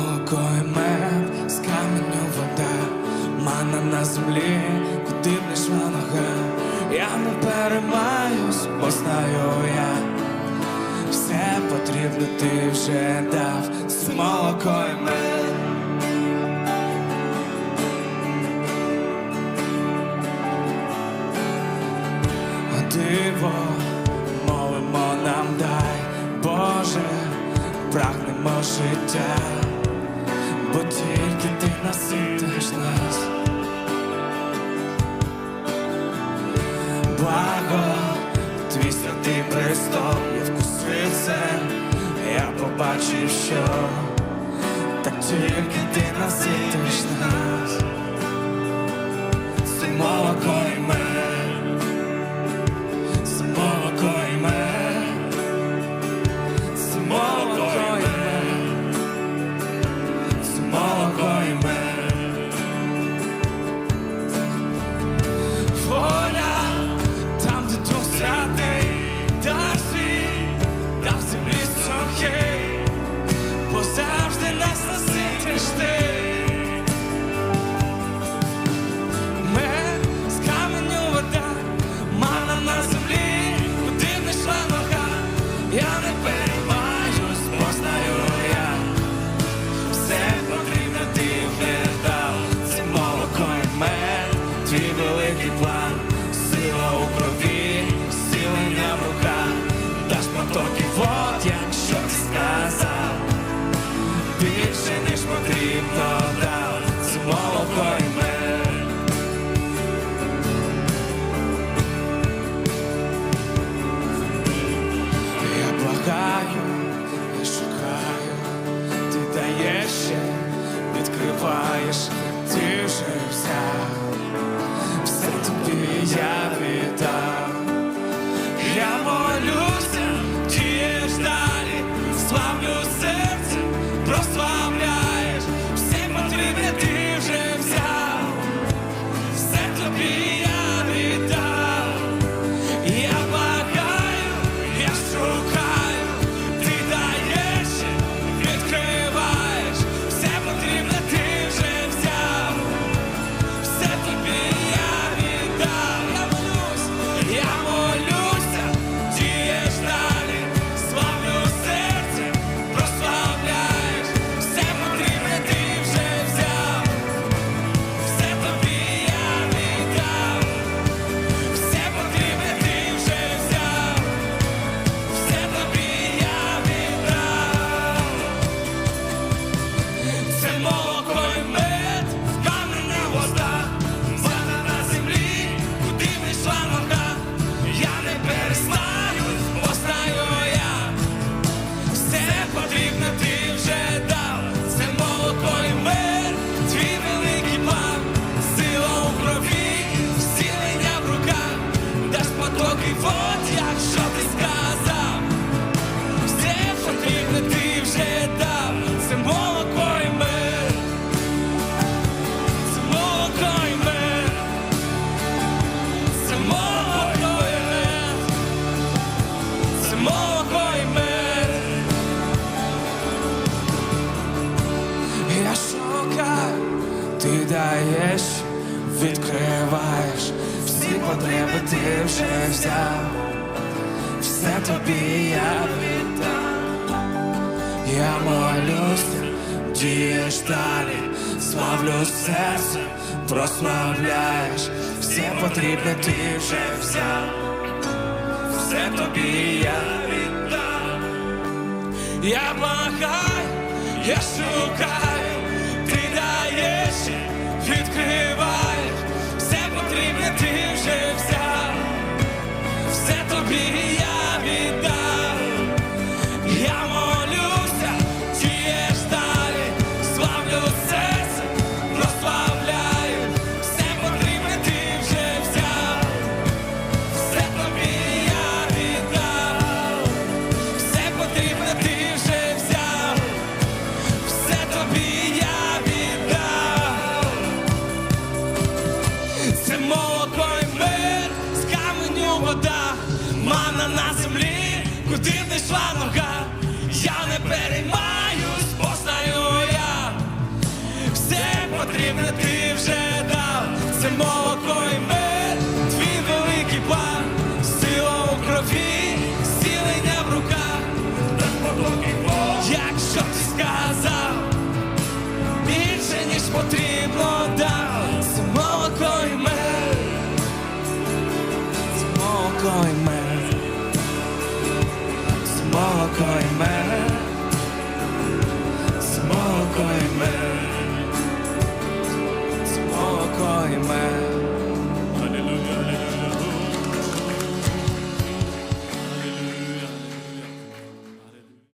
молоко і мед, з каменю вода, мана на землі, куди б не йшла нога. Я не переймаюсь, бо знаю я. Все потрібно ти вже дав, з молоко і мед. Диво, молимо нам дай, Боже, прагнемо життя, бо тільки ти наситиш нас. Благо, твій святий престол, я вкусив я побачив, що так тільки ти наситиш нас. Твій великий план, сила у крові, зцілення в руках, даш потоки вод, якщо ти сказав, більше ніж потрібно дав, це молоко і мед. Я благаю, я шукаю, ти даєш відкриваєш, Я молюся, відкриваєш, всі потреби ти вже взяв, все тобі я віддам. Я молюся, дієш далі, славлю серце, прославляєш, все потрібне ти вже взяв, все тобі я віддам. Я благаю, я шукаю, ти даєш, все на землі, куди не йшла нога, я не переймаюсь, бо знаю я, все потрібне ти вже дав, це молоко і мед, твій великий план, сила у крові, зцілення в руках, так поки Бог, якщо ти сказав.